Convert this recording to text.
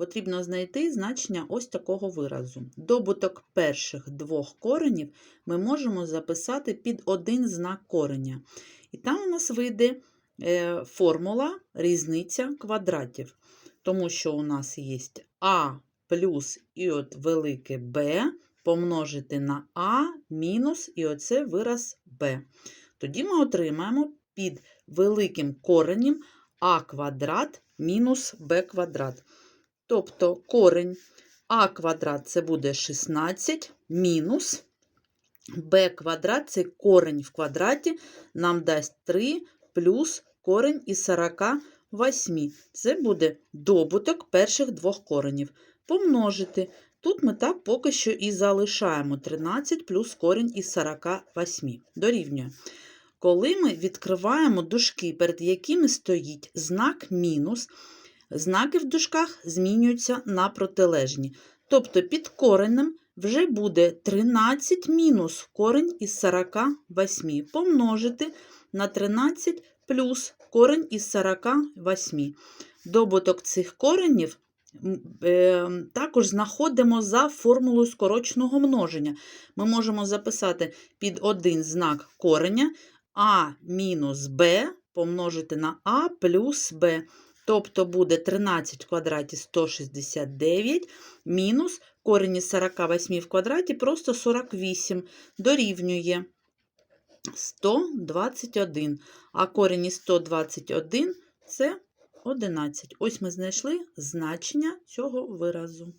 потрібно знайти значення ось такого виразу. Добуток перших двох коренів ми можемо записати під один знак кореня. І там у нас вийде е, формула різниця квадратів. Тому що у нас є А плюс і от велике Б помножити на А мінус і оце вираз Б. Тоді ми отримаємо під великим коренем а квадрат мінус b квадрат. Тобто корень а квадрат це буде 16 мінус b квадрат це корень в квадраті, нам дасть 3 плюс корень із 48. Це буде добуток перших двох коренів. Помножити. Тут ми так поки що і залишаємо 13 плюс корінь із 48. Дорівнює. Коли ми відкриваємо дужки, перед якими стоїть знак мінус, знаки в дужках змінюються на протилежні. Тобто під коренем вже буде 13 мінус корень із 48 помножити на 13 плюс корень із 48. Добуток цих коренів е, також знаходимо за формулою скороченого множення. Ми можемо записати під один знак кореня а мінус b помножити на а плюс b. Тобто буде 13 в квадраті 169 мінус корінь із 48 в квадраті просто 48 дорівнює 121. А корінь із 121 це 11. Ось ми знайшли значення цього виразу.